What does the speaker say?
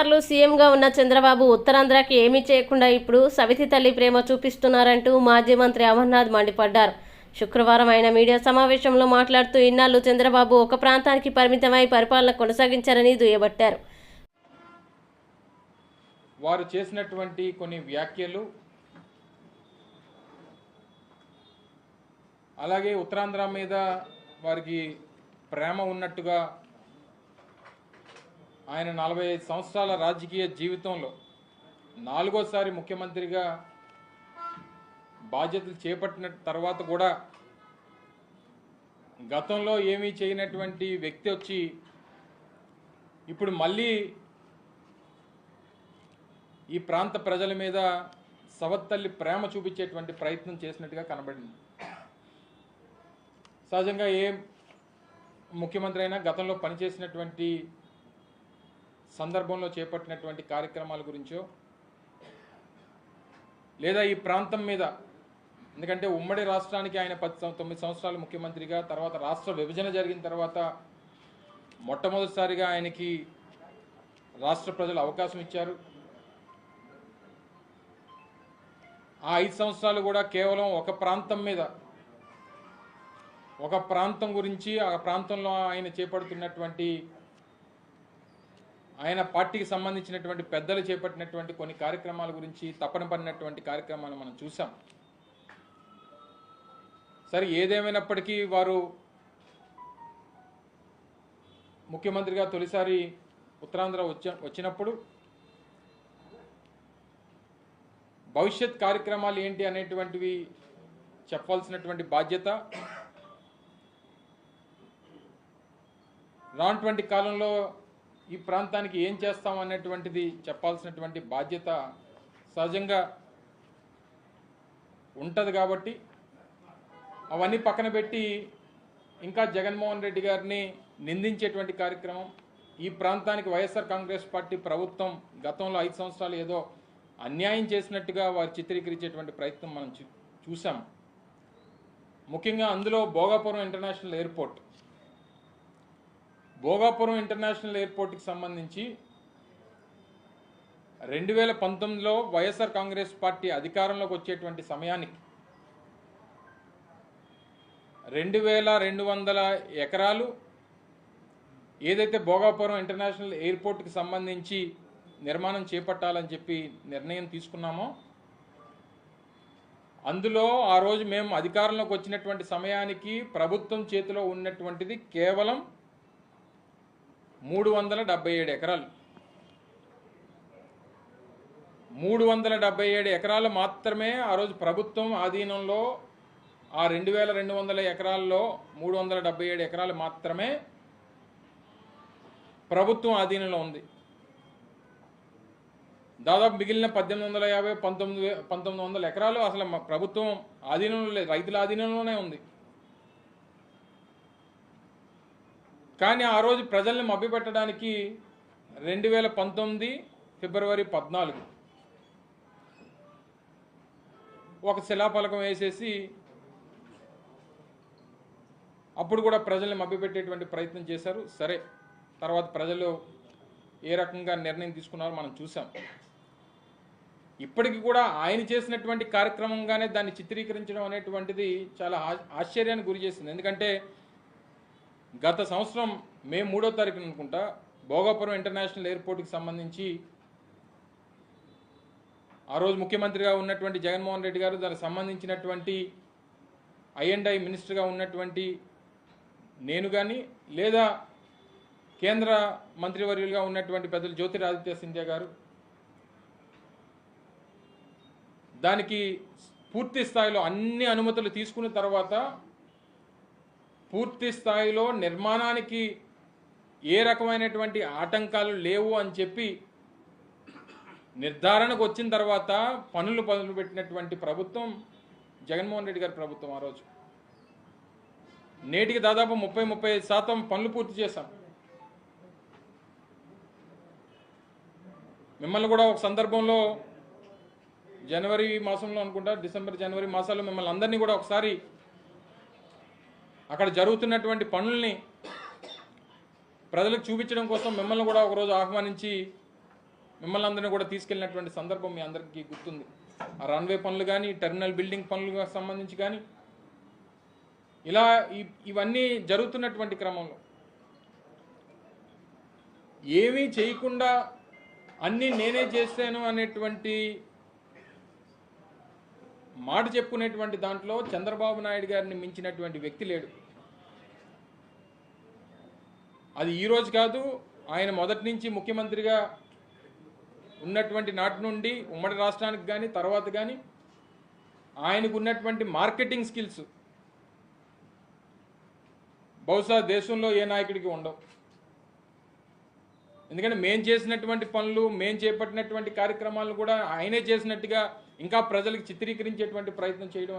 సార్లు సీఎంగా ఉన్న చంద్రబాబు ఉత్తరాంధ్రకి ఏమీ చేయకుండా ఇప్పుడు సవితి తల్లి ప్రేమ చూపిస్తున్నారంటూ మాజీ మంత్రి అమర్నాథ్ మండిపడ్డారు. శుక్రవారం ఆయన మీడియా సమావేశంలో మాట్లాడుతూ ఇన్నాళ్ళు చంద్రబాబు ఒక ప్రాంతానికి పరిమితమై పరిపాలన కొనసాగించారని దుయ్యబట్టారు. వారు చేసినటువంటి కొన్ని వ్యాఖ్యలు అలాగే ఉత్తరాంధ్ర మీద వారికి ప్రేమ ఉన్నట్టుగా ఆయన నలభై ఐదు సంవత్సరాల రాజకీయ జీవితంలో నాలుగోసారి ముఖ్యమంత్రిగా బాధ్యతలు చేపట్టిన తర్వాత కూడా గతంలో ఏమీ చేయనటువంటి వ్యక్తి వచ్చి ఇప్పుడు మళ్ళీ ఈ ప్రాంత ప్రజల మీద సవత్తల్లి ప్రేమ చూపించేటువంటి ప్రయత్నం చేసినట్టుగా కనబడింది. సహజంగా ఏ ముఖ్యమంత్రి అయినా గతంలో పనిచేసినటువంటి సందర్భంలో చేపట్టినటువంటి కార్యక్రమాల గురించో లేదా ఈ ప్రాంతం మీద ఎందుకంటే ఉమ్మడి రాష్ట్రానికి ఆయన పది తొమ్మిది సంవత్సరాలు ముఖ్యమంత్రిగా తర్వాత రాష్ట్ర విభజన జరిగిన తర్వాత మొట్టమొదటిసారిగా ఆయనకి రాష్ట్ర ప్రజలు అవకాశం ఇచ్చారు. ఆ ఐదు సంవత్సరాలు కూడా కేవలం ఒక ప్రాంతం మీద ఒక ప్రాంతం గురించి ఆ ప్రాంతంలో ఆయన చేపడుతున్నటువంటి ఆయన పార్టీకి సంబంధించినటువంటి పెద్దలు చేపట్టినటువంటి కొన్ని కార్యక్రమాల గురించి తపన పడినటువంటి కార్యక్రమాలు మనం చూసాం. సరే ఏదేమైనప్పటికీ వారు ముఖ్యమంత్రిగా తొలిసారి ఉత్తరాంధ్ర వచ్చ వచ్చినప్పుడు భవిష్యత్ కార్యక్రమాలు ఏంటి అనేటువంటివి చెప్పాల్సినటువంటి బాధ్యత రానటువంటి కాలంలో ఈ ప్రాంతానికి ఏం చేస్తాం అన్నటువంటిది చెప్పాల్సినటువంటి బాధ్యత సహజంగా ఉంటుంది కాబట్టి అవన్నీ పక్కన పెట్టి ఇంకా జగన్మోహన్ రెడ్డి గారిని నిందించేటువంటి కార్యక్రమం. ఈ ప్రాంతానికి వైఎస్ఆర్ కాంగ్రెస్ పార్టీ ప్రభుత్వం గతంలో ఐదు సంవత్సరాలు ఏదో అన్యాయం చేసినట్టుగా వారు చిత్రీకరించేటువంటి ప్రయత్నం మనం చూ- చూసాం ముఖ్యంగా అందులో Bhogapuram international airport Bhogapuram international ఎయిర్పోర్ట్కి సంబంధించి రెండు వేల పంతొమ్మిదిలో వైఎస్ఆర్ కాంగ్రెస్ పార్టీ అధికారంలోకి వచ్చేటువంటి సమయానికి రెండు వేల రెండు వందల ఎకరాలు ఏదైతే భోగాపురం ఇంటర్నేషనల్ ఎయిర్పోర్ట్కి సంబంధించి నిర్మాణం చేపట్టాలని చెప్పి నిర్ణయం తీసుకున్నామో అందులో ఆ రోజు మేము అధికారంలోకి వచ్చినటువంటి సమయానికి ప్రభుత్వం చేతిలో ఉన్నటువంటిది కేవలం మూడు వందల డెబ్బై ఏడు ఎకరాలు. మూడు వందల డెబ్బై ఏడు ఎకరాలు మాత్రమే ఆ రోజు ప్రభుత్వం ఆధీనంలో ఆ రెండు వేల రెండు వందల ఎకరాల్లో మూడు వందల డెబ్బై ఏడు ఎకరాలు మాత్రమే ప్రభుత్వం ఆధీనంలో ఉంది. దాదాపు మిగిలిన పద్దెనిమిది వందల యాభై పంతొమ్మిది పంతొమ్మిది వందల ఎకరాలు అసలు మా ప్రభుత్వం ఆధీనంలో లేదు రైతుల ఆధీనంలోనే ఉంది. కానీ ఆ రోజు ప్రజల్ని మభ్యపెట్టడానికి రెండు వేల పంతొమ్మిది ఫిబ్రవరి పద్నాలుగు ఒక శిలాఫలకం వేసేసి అప్పుడు కూడా ప్రజల్ని మభ్యపెట్టేటువంటి ప్రయత్నం చేశారు. సరే తర్వాత ప్రజలు ఏ రకంగా నిర్ణయం తీసుకున్నారో మనం చూసాం ఇప్పటికి కూడా ఆయన చేసినటువంటి కార్యక్రమంగానే దాన్ని చిత్రీకరించడం అనేటువంటిది చాలా ఆశ్చర్యానికి గురి చేసింది. ఎందుకంటే గత సంవత్సరం మే మూడో తారీఖున అనుకుంటా భోగాపురం ఇంటర్నేషనల్ ఎయిర్పోర్ట్కి సంబంధించి ఆ రోజు ముఖ్యమంత్రిగా ఉన్నటువంటి జగన్మోహన్ రెడ్డి గారు దానికి సంబంధించినటువంటి ఐఎండ్ఐ మినిస్టర్గా ఉన్నటువంటి నేను కానీ లేదా కేంద్ర మంత్రివర్యులుగా ఉన్నటువంటి పెద్దలు జ్యోతిరాదిత్య సింధ్యా గారు దానికి పూర్తి స్థాయిలో అన్ని అనుమతులు తీసుకున్న తర్వాత పూర్తి స్థాయిలో నిర్మాణానికి ఏ రకమైనటువంటి ఆటంకాలు లేవు అని చెప్పి నిర్ధారణకు వచ్చిన తర్వాత పనులు పనులు పెట్టినటువంటి ప్రభుత్వం జగన్మోహన్ రెడ్డి గారి ప్రభుత్వం ఆ రోజు. నేటికి దాదాపు ముప్పై ముప్పై శాతం పనులు పూర్తి చేశాం. మిమ్మల్ని కూడా ఒక సందర్భంలో జనవరి మాసంలో అనుకుంటా డిసెంబర్ జనవరి మాసాల్లో మిమ్మల్ని అందరినీ కూడా ఒకసారి అక్కడ జరుగుతున్నటువంటి పనుల్ని ప్రజలకు చూపించడం కోసం మిమ్మల్ని కూడా ఒకరోజు ఆహ్వానించి మిమ్మల్ని అందరినీ కూడా తీసుకెళ్ళినటువంటి సందర్భం మీ అందరికీ గుర్తుంది. ఆ రన్వే పనులు కానీ టెర్మినల్ బిల్డింగ్ పనులకు సంబంధించి కానీ ఇలా ఇవన్నీ జరుగుతున్నటువంటి క్రమంలో ఏమీ చేయకుండా అన్నీ నేనే చేశాను అనేటువంటి మాట చెప్పుకునేటువంటి దాంట్లో చంద్రబాబు నాయుడు గారిని మించినటువంటి వ్యక్తి లేడు. అది ఈ రోజు కాదు ఆయన మొదటి నుంచి ముఖ్యమంత్రిగా ఉన్నటువంటి నాటి నుండి ఉమ్మడి రాష్ట్రానికి కానీ తర్వాత కానీ ఆయనకు ఉన్నటువంటి మార్కెటింగ్ స్కిల్స్ బహుశా దేశంలో ఏ నాయకుడికి ఉండవు. ఎందుకంటే మేం చేసినటువంటి పనులు మేం చేపట్టినటువంటి కార్యక్రమాలను కూడా ఆయనే చేసినట్టుగా ఇంకా ప్రజలకు చిత్రీకరించేటువంటి ప్రయత్నం చేయడం అనేది